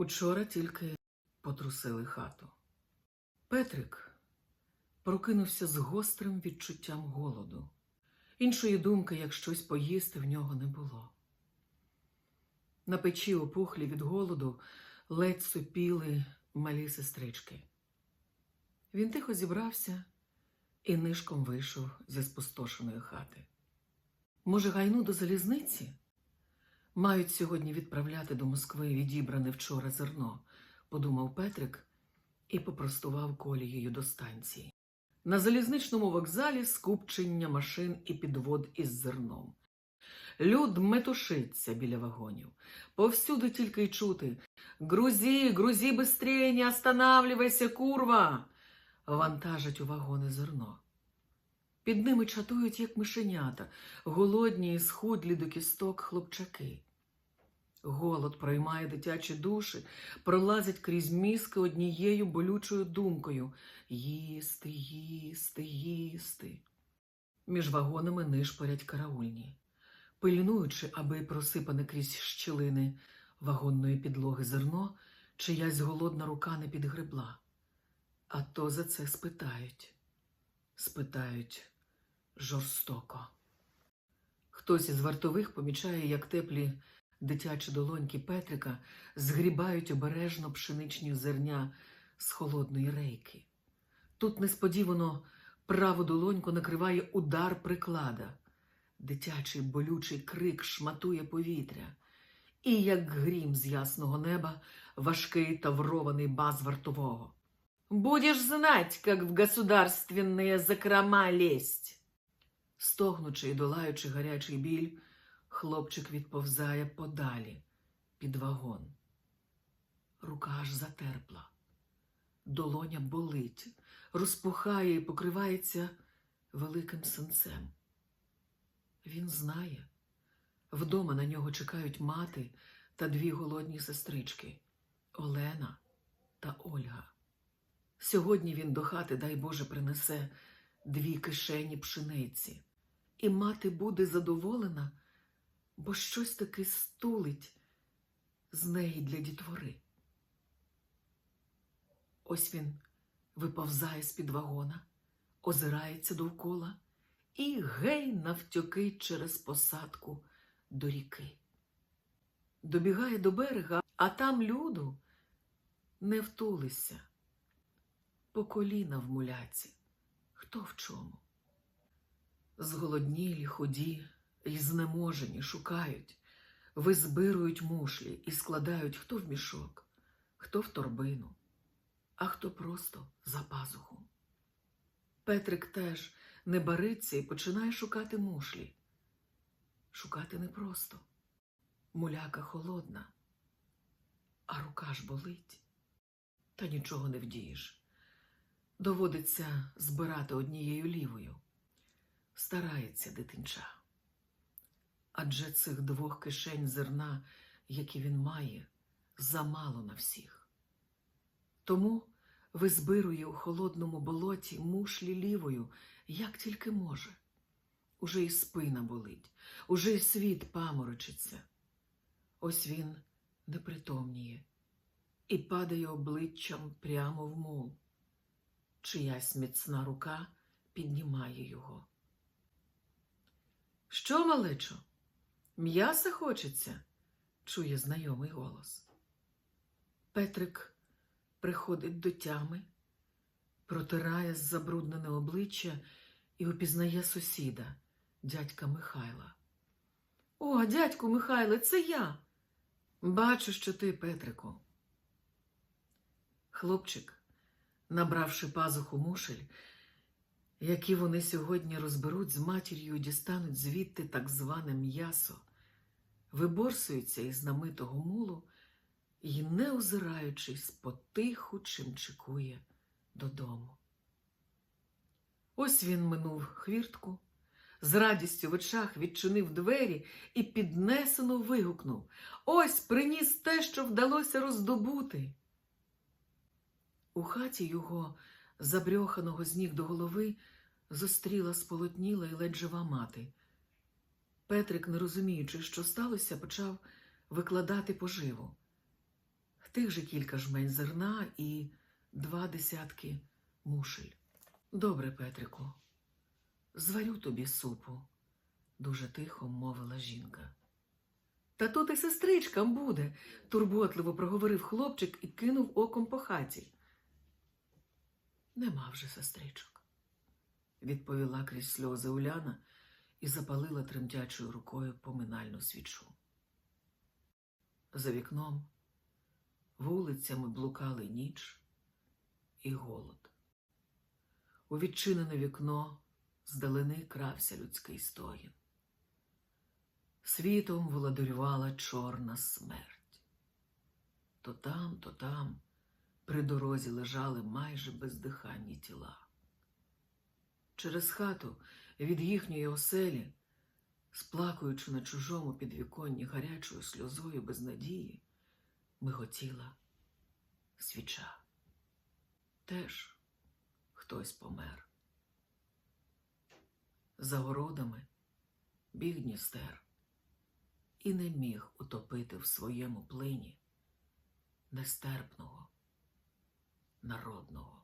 Учора тільки потрусили хату. Петрик прокинувся з гострим відчуттям голоду. Іншої думки, як щось поїсти, в нього не було. На печі опухлі від голоду ледь сопіли малі сестрички. Він тихо зібрався і нишком вийшов зі спустошеної хати. Може, гайну до залізниці? Мають сьогодні відправляти до Москви відібране вчора зерно, подумав Петрик і попростував колією до станції. На залізничному вокзалі скупчення машин і підвод із зерном. Люд метушиться біля вагонів. Повсюди тільки й чути Грузі, грузі быстрее, не останавливайся, курва. Вантажать у вагони зерно. Під ними чатують, як мишенята, голодні і схудлі до кісток хлопчаки. Голод проймає дитячі душі, пролазить крізь мізки однією болючою думкою їсти, їсти, їсти. Між вагонами нишпорять караульні, пильнуючи, аби просипане крізь щілини вагонної підлоги зерно, чиясь голодна рука не підгребла. А то за це спитають. Спитають жорстоко. Хтось із вартових помічає, як теплі дитячі долоньки Петрика згрібають обережно пшеничні зерня з холодної рейки. Тут несподівано праву долоньку накриває удар приклада. Дитячий болючий крик шматує повітря. І, як грім з ясного неба, важкий таврований баз вартового. Будешь знать, как в государственные закрома лезть. Стогнучи і долаючи гарячий біль, хлопчик відповзає подалі під вагон. Рука аж затерпла. Долоня болить, розпухає і покривається великим синцем. Він знає. Вдома на нього чекають мати та дві голодні сестрички Олена та Ольга. Сьогодні він до хати, дай Боже, принесе дві кишені пшениці, і мати буде задоволена, бо щось таки стулить з неї для дітвори. Ось він виповзає з-під вагона, озирається довкола і гей навтьоки через посадку до ріки. Добігає до берега, а там люду не втулися. По коліна в муляці. Хто в чому? Зголоднілі, худі й знеможені шукають, визбирують мушлі і складають хто в мішок, хто в торбину, а хто просто за пазуху. Петрик теж не бариться і починає шукати мушлі. Шукати непросто. Муляка холодна, а рука ж болить, та нічого не вдієш. Доводиться збирати однією лівою. Старається дитинча. Адже цих двох кишень зерна, які він має, замало на всіх. Тому визбирує у холодному болоті мушлі лівою, як тільки може. Уже і спина болить, уже і світ паморочиться. Ось він непритомніє і падає обличчям прямо в мул. Чиясь міцна рука піднімає його. Що, малечо, м'яса хочеться? чує знайомий голос. Петрик приходить до тями, протирає забруднене обличчя і упізнає сусіда, дядька Михайла. О, дядьку Михайле, це я. Бачу, що ти, Петрику. Хлопчик набравши пазуху мушель, які вони сьогодні розберуть з матір'ю і дістануть звідти так зване м'ясо, виборсуються із намитого мулу і, не озираючись, потиху чимчикує додому. Ось він минув хвіртку, з радістю в очах відчинив двері і піднесено вигукнув Ось приніс те, що вдалося роздобути. У хаті його, забрьоханого з ніг до голови, зустріла сполотніла й ледь жива мати. Петрик, не розуміючи, що сталося, почав викладати поживу. тих же кілька жмень зерна і два десятки мушель. Добре, Петрику, зварю тобі супу, дуже тихо мовила жінка. Та тут і сестричкам буде, турботливо проговорив хлопчик і кинув оком по хаті. Нема вже сестричок, відповіла крізь сльози Уляна і запалила тремтячою рукою поминальну свічу. За вікном вулицями блукали ніч і голод. У відчинене вікно здалени крався людський стогін. Світом володарювала чорна смерть. То там, то там при дорозі лежали майже бездиханні тіла. Через хату від їхньої оселі, сплакуючи на чужому підвіконні гарячою сльозою без надії, миготіла свіча. Теж хтось помер. За городами біг Дністер і не міг утопити в своєму плині нестерпного народного